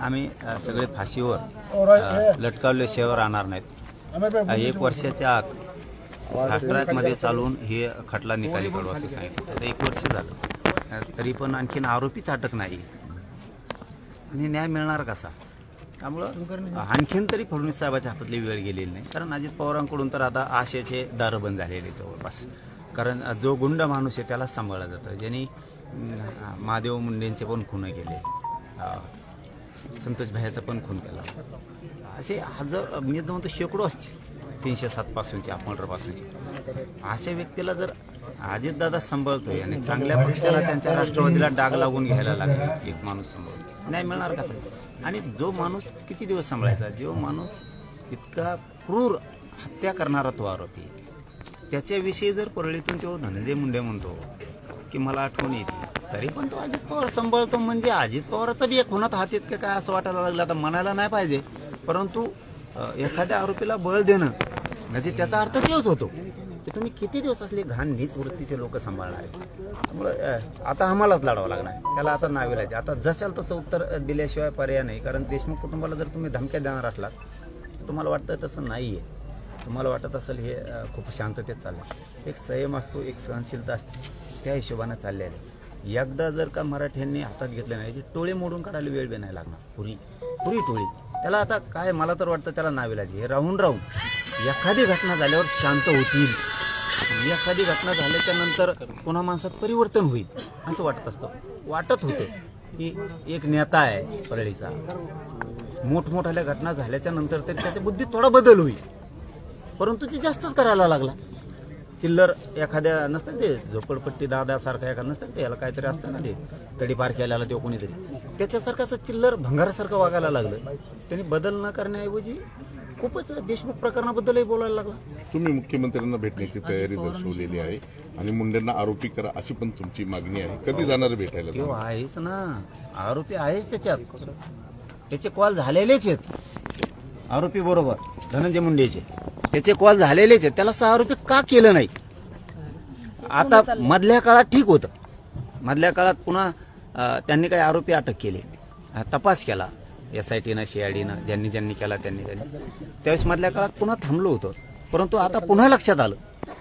आम्ही सगळे फाशीवर अ, लटकावल्याशिवाय राहणार नाहीत. एक वर्षाच्या आत फास्ट ट्रॅकमध्ये चालून हे खटला निकाली काढू असं सांगितलं. आता एक वर्ष झालं. तरी पण आणखीन आरोपीच अटक नाही. आणि न्याय मिळणार कसा? त्यामुळं आणखीन तरी फडणवीस साहेबाच्या हातातली वेळ गेलेली नाही. कारण अजित पवारांकडून तर आता आशेचे दारं बंद झालेले जवळपास. कारण जो गुंड माणूस आहे त्यालाच सांभाळलं जातं. ज्यांनी महादेव मुंडेंचे पण खून केले. संतोष भायाचा पण खून केला. असे हजार मी तर म्हणतो शेकडो असतील. तीनशे सातपासूनचे पासूनचे अशा व्यक्तीला जर अजितदादा सांभाळतोय आणि चांगल्या पक्षाला त्यांच्या राष्ट्रवादीला डाग लागून घ्यायला लागला एक माणूस सांभाळतो नाही मिळणार कसं आणि जो माणूस किती दिवस सांभाळायचा? जो माणूस इतका क्रूर हत्या करणारा तो आरोपी त्याच्याविषयी जर परळीतून तो धनंजय मुंडे म्हणतो की मला आठवण येते. तरी पण तो अजित पवार सांभाळतो. म्हणजे अजित पवाराचा बी एक होण्यात हात येत काय असं वाटायला लागलं. आता म्हणायला नाही पाहिजे. परंतु एखाद्या आरोपीला बळ देणं म्हणजे त्याचा अर्थ तेच होतो. की तुम्ही किती दिवस असले घाण नीच वृत्तीचे लोक सांभाळणार आहेत त्यामुळे आता आम्हालाच लढावं लागणार. त्याला आता नावे लायचे आता जशाल तसं उत्तर दिल्याशिवाय पर्याय नाही. कारण देशमुख कुटुंबाला जर तुम्ही धमक्या देणार असलात तर तुम्हाला वाटतं तसं नाही आहे तुम्हाला वाटत असेल हे खूप शांततेत चाललं एक संयम असतो एक सहनशीलता असते. त्या हिशोबानं चालले आहे. एकदा जर का मराठ्यांनी हातात घेतलं नाही याची टोळे मोडून काढायला वेळ बी नाही लागणार. पुरी पुरी टोळी. त्याला आता काय मला तर वाटतं त्याला नाविलाजी हे राहून राहून एखादी घटना झाल्यावर शांत होतील. एखादी घटना झाल्याच्यानंतर पुन्हा माणसात परिवर्तन होईल असं वाटत असतं. वाटत होतं की एक नेता आहे परळीचा. मोठमोठ्या घटना झाल्याच्यानंतर तरी त्याच्या बुद्धीत थोडा बदल होईल. परंतु ती जास्तच करायला लागला. चिल्लर एखाद्या नसतं ते? झोपडपट्टी दादासारखा एखादा नसतं ते? याला काहीतरी असतं ना ते. तडी पार केल्याला ते कोणीतरी. त्याच्यासारखं असं चिल्लर भंगारासारखं वागायला लागलं. त्यांनी बदल न करण्याऐवजी खूपच देशमुख प्रकरणाबद्दलही बोलायला लागला. तुम्ही मुख्यमंत्र्यांना भेटण्याची तयारी दर्शवलेली आहे आणि मुंडेंना आरोपी करा अशी पण तुमची मागणी आहे. कधी जाणार भेटायला? तो आहेच ना. आरोपी आहेच त्याच्यात. त्याचे कॉल झालेलेच आहेत. आरोपी बरोबर. धनंजय मुंडेचे. त्याचे कॉल झालेलेच आहेत. त्याला सहा आरोपी का केलं नाही? आता मधल्या काळात ठीक होतं. मधल्या काळात पुन्हा त्यांनी काही आरोपी अटक केले. तपास केला. एस आय टीनं सीआयडीनं ज्यांनी ज्यांनी केला त्यांनी त्यांनी त्यावेळेस मधल्या काळात पुन्हा थांबलो होतं. परंतु आता पुन्हा लक्षात आलं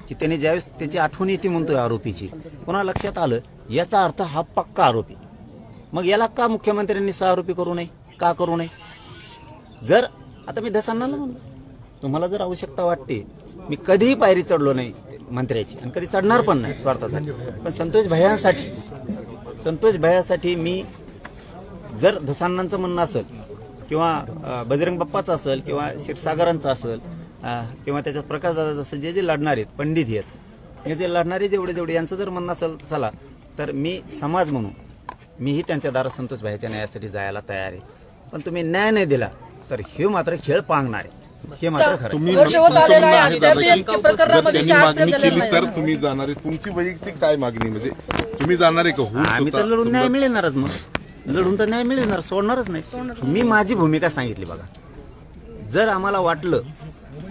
की त्यांनी ज्यावेळेस त्याची आठवण येते म्हणतोय आरोपीची पुन्हा लक्षात आलं याचा अर्थ हा पक्का आरोपी. मग याला का मुख्यमंत्र्यांनी सह आरोपी करू नये? का करू नये? जर आता मी दसांना म्हणलो. तुम्हाला जर आवश्यकता वाटते मी कधीही पायरी चढलो नाही मंत्र्याची आणि कधी चढणार पण नाही स्वार्थासाठी. पण संतोष भयासाठी संतोष भयासाठी मी जर धसांनांचं म्हणणं असेल किंवा बजरंग बाप्पाचं असेल किंवा क्षीरसागरांचं असेल किंवा त्याच्यात प्रकाश दादा असेल जे जे लढणार आहेत पंडित आहेत हे जे लढणारे जेवढे जेवढे यांचं जर म्हणणं असेल चला तर मी समाज म्हणून मीही त्यांच्या दारात संतोष भाईच्या न्यायासाठी जायला तयार आहे. पण तुम्ही न्याय नाही दिला तर हे मात्र खेळ पांगणार आहे. हे मात्र खरं. तुम्ही वर्ष होत तुमचं आलेलं आहे म्हणणं आहे दादा अद्याप की या प्रकरणामध्ये जर त्यांनी चार्ज मागणी झालेला केली नाही. तर तुम्ही जाणार आहे. तुमची वैयक्तिक काय मागणी? म्हणजे तुम्ही जाणार आहे का? आम्ही तर लढून न्याय मिळणारच मग. लढून तर न्याय मिळणार सोडणारच नाही. मी माझी भूमिका सांगितली बघा. जर आम्हाला वाटलं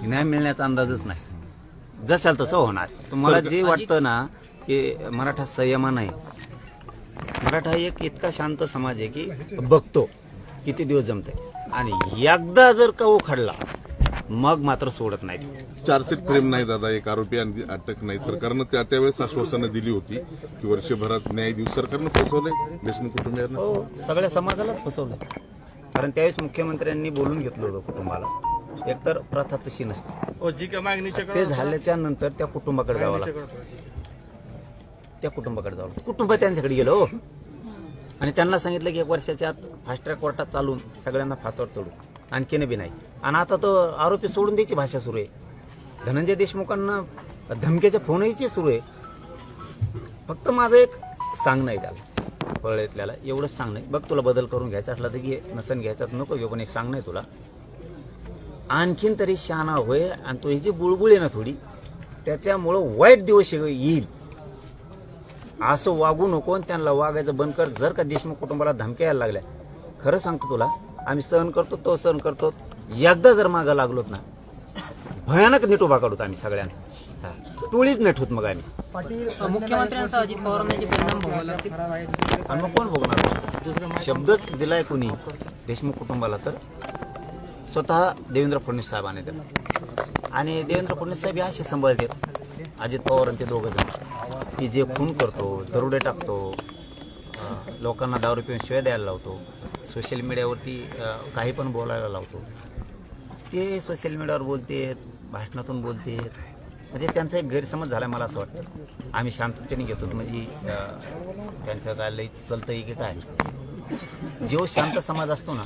की न्याय मिळण्याचा अंदाजच नाही जशाल तसं होणार. तुम्हाला जे वाटतं ना की मराठा संयमान आहे मराठा एक इतका शांत समाज आहे की बघतो किती दिवस जमते आणि एकदा जर का उखडला मग मात्र सोडत नाही चार्जशीट फ्रेम नाही दादा एक आरोपी आणि अटक नाही. सरकारनं त्या त्यावेळेस आश्वासनं दिली होती की वर्षभरात न्याय देऊ. सरकारनं फसवलंय देशमुख कुटुंबियांना? हो सगळ्या समाजालाच फसवलं कारण त्यावेळेस मुख्यमंत्र्यांनी बोलून घेतलं होतं कुटुंबाला. एकतर प्रथा तशी नसते. ते झाल्याच्यानंतर त्या कुटुंबाकडे जावं लागतं. त्या कुटुंबाकडे जावं लागतं. कुटुंब त्यांच्याकडे गेलं हो. आणि त्यांना सांगितलं की एक वर्षाच्या आत फास्ट ट्रॅक कोर्टात चालून सगळ्यांना फासावर चढू आणखीन बी नाही. आणि आता तो आरोपी सोडून द्यायची भाषा सुरू आहे. धनंजय देशमुखांना धमक्याचे फोनही सुरू आहे. फक्त माझं एक सांगणं आहे त्याला. पळतल्याला एवढंच सांगणं आहे. बघ तुला बदल करून घ्यायचा असला तर घे नसन घ्यायचा तर नको घेऊ पण एक सांगणं आहे तुला. आणखीन तरी शहाणा होय आणि तो ही जी बुळबुळ आहे ना थोडी त्याच्यामुळं वाईट दिवस येईल. असं वागू नको आणि त्यांना वागायचं बंद कर. जर का देशमुख कुटुंबाला धमक्या यायला लागल्या. खरं सांगतो तुला आम्ही सहन करतो तो सहन करतो. एकदा जर मागं लागलोत ना भयानक नेटोबा काढूत आम्ही सगळ्यांचा. हा. टोळीच नेटूत मग आम्ही. अजित परिणाम भोगावे आणि मग कोण बघणार शब्दच दिलाय कोणी? देशमुख कुटुंबाला तर. स्वतः देवेंद्र फडणवीस साहेबांनी दिला. आणि देवेंद्र फडणवीस साहेब हे असे सांभाळतात अजित पवार आणि ते दोघं जण. की जे खून करतो दरोडे टाकतो लोकांना दारू पिऊन शिवाय द्यायला लावतो. सोशल मीडियावरती काही पण बोलायला लावतो. ते सोशल मीडियावर बोलतेत भाषणातून बोलतेत. म्हणजे त्यांचा एक गैरसमज झाला मला असं वाटतं. आम्ही शांततेने घेतो. म्हणजे त्यांचं काय लई चलतं की काय? जो शांत समाज असतो ना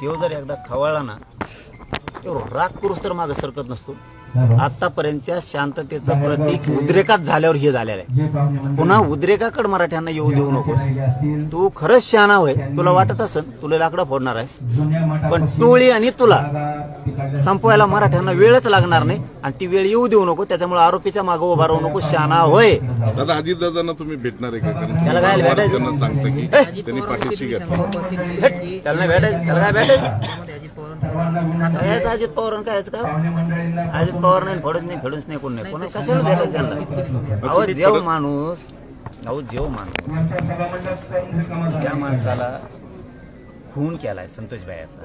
तो जर एकदा खवळला ना तो राग पुरुष तर मागं सरकत नसतो. आतापर्यंतच्या शांततेचं प्रतीक उद्रेकात झाल्यावर हे झालेलं आहे. पुन्हा उद्रेकाकडे मराठ्यांना येऊ देऊ नकोस. तू खरंच शहाणा होय. तुला वाटत असेल तुला लाकडं फोडणार आहेस. पण टोळी आणि तुला संपवायला मराठ्यांना वेळच लागणार नाही आणि ती वेळ येऊ देऊ नको. त्याच्यामुळे आरोपीच्या मागे उभा राहू नको. शहाणा होय. दादा अजितदादांना तुम्ही भेटणार आहे का? कारण त्याला काय भेटायचं? सांगता की त्यांनी पाठीशी घेतलं. त्याला भेटायचं. त्याला काय भेटायचं? अजित पवार काय याचं का? अजित पवार नाही फोडच नाही फेडूच नाही कोण नाही. कोणा कशाला भेटायचं त्यांना? अहो जेव माणूस अहो जेव माणूस. त्या माणसाला खून केलाय संतोष भायाचा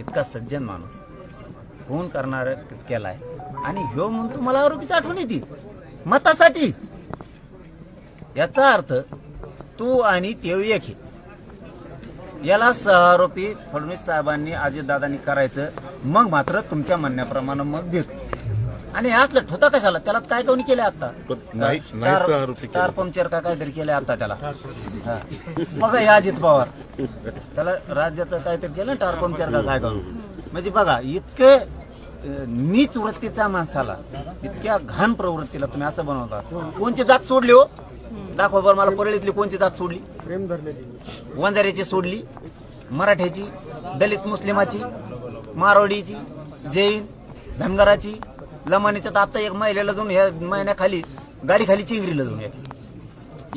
इतका सज्जन माणूस खून करणार केलाय. आणि ह्यो म्हणतो मला आरोपीची आठवण येते. मतासाठी. याचा अर्थ तू आणि तेव एक याला सहआरोपी फडणवीस साहेबांनी अजितदादांनी करायचं. मग मात्र तुमच्या म्हणण्याप्रमाणे मग देतो. आणि असलं ठोता कशाला? त्याला काय कोणी केलं आता? केलं. पंक्चर का काहीतरी केलं आता त्याला. हा. बघा हे अजित पवार. त्याला राज्यात काहीतरी केलं ना स्टार पंक्चर का काय करून? म्हणजे बघा इतके नीच वृत्तीच्या माणसाला इतक्या घाण प्रवृत्तीला तुम्ही असं बनवता. कोणची जात सोडली हो? दाखवा बरं मला परळीतली कोणची जात सोडली? प्रेम धरलेली वंजाऱ्याची सोडली मराठ्याची दलित मुस्लिमाची मारवाडीची जैन धनगराची लमानीचं तर आता एक महिलेला जाऊन ह्या महिन्याखाली गाडीखाली चिंगरीला जाऊन एक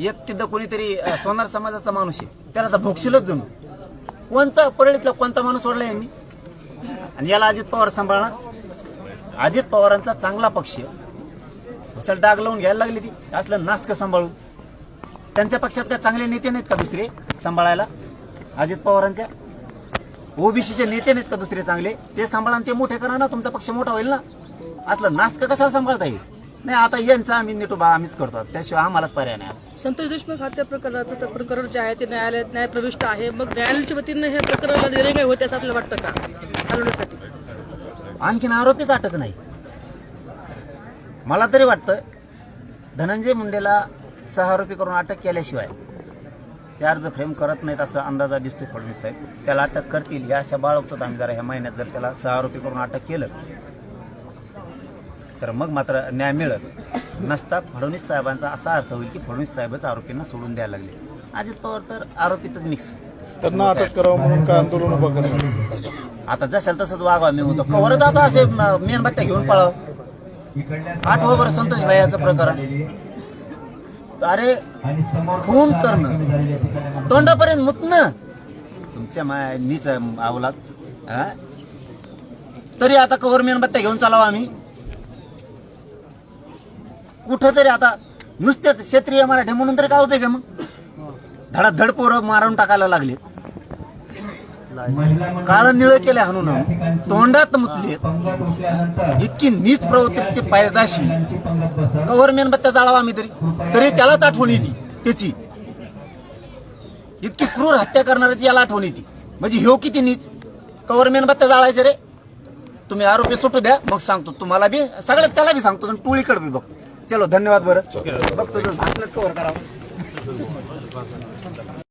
एक तिथं कोणीतरी सोनार समाजाचा माणूस आहे. त्याला तर भोगशीलच जाऊन कोणता परळीतला कोणता माणूस सोडला यांनी? आणि याला अजित पवार सांभाळणार? अजित पवारांचा चांगला पक्ष चल डाग लावून घ्यायला लागली ती. असलं नास्क सांभाळून. त्यांच्या पक्षात काय चांगले नेते नाहीत का दुसरे सांभाळायला? अजित पवारांच्या? ओबीसीचे नेते नाहीत का दुसरे चांगले? ते सांभाळा ते मोठे करा ना तुमचा पक्ष मोठा होईल ना. असलं नासक कशाला सांभाळता येईल? नाही आता यांचा आम्ही नेटोबा आम्हीच करतो. त्याशिवाय आम्हालाच पर्याय नाही. संतोष देशमुख हत्या प्रकरणाचं प्रकरण जे आहे ते न्यायालयात न्यायप्रविष्ट आहे. मग न्यायालयाच्या वतीनं हे प्रकरणाला निर्णय होते असं आपल्याला वाटतं का? हलवण्यासाठी आणखीन आरोपीच अटक नाही? मला तरी वाटतं धनंजय मुंडेला सहारोपी करून अटक केल्याशिवाय चार्ज फ्रेम करत नाहीत असं अंदाजा दिसतो फडणवीस साहेब. त्याला अटक करतील या आशा बाळगतो आम्ही जरा ह्या महिन्यात जर त्याला सहारोपी करून अटक केलं तर मग मात्र न्याय मिळत नसता फडणवीस साहेबांचा असा अर्थ होईल की फडणवीस साहेबच आरोपींना सोडून द्यायला लागले. अजित पवार तर आरोपीतच मिक्स त्यांना अटक करावं म्हणून काय आंदोलन उभं करणार? आता जसेल तसंच वागावं मी म्हणतो. कवरच आता असे मेणबत्त्या घेऊन पळाव. आठवं बरं संतोष भाईचं प्रकरण. अरे खून करणं. तोंडापर्यंत मुतणं. तुमच्या माय नीच आवलात. हा? तरी आता कवर मेणबत्त्या घेऊन चालावं आम्ही. कुठं तरी आता नुसतेच क्षेत्रीय मराठी म्हणून तरी काय उपयोग आहे मग? धडाधड पोरं मारून टाकायला लागले काळ निळ केले हनुन तोंडात मुतले इतकी नीच प्रवृत्तीची पायदाशी. कव्हर मेणबत्त्या जाळावा आम्ही तरी. तरी त्यालाच आठवण येते त्याची. इतकी क्रूर हत्या करणाऱ्याची याला आठवण येते. म्हणजे ह्यो किती नीच. कव्हर मेणबत्त्या जाळायचे रे. तुम्ही आरोपी सुटू द्या मग सांगतो. तुम्हाला बी सगळ्यात त्याला बी सांगतो. टोळीकडे बी बघतो. चलो धन्यवाद बरं. बघतो कव्हर करावं.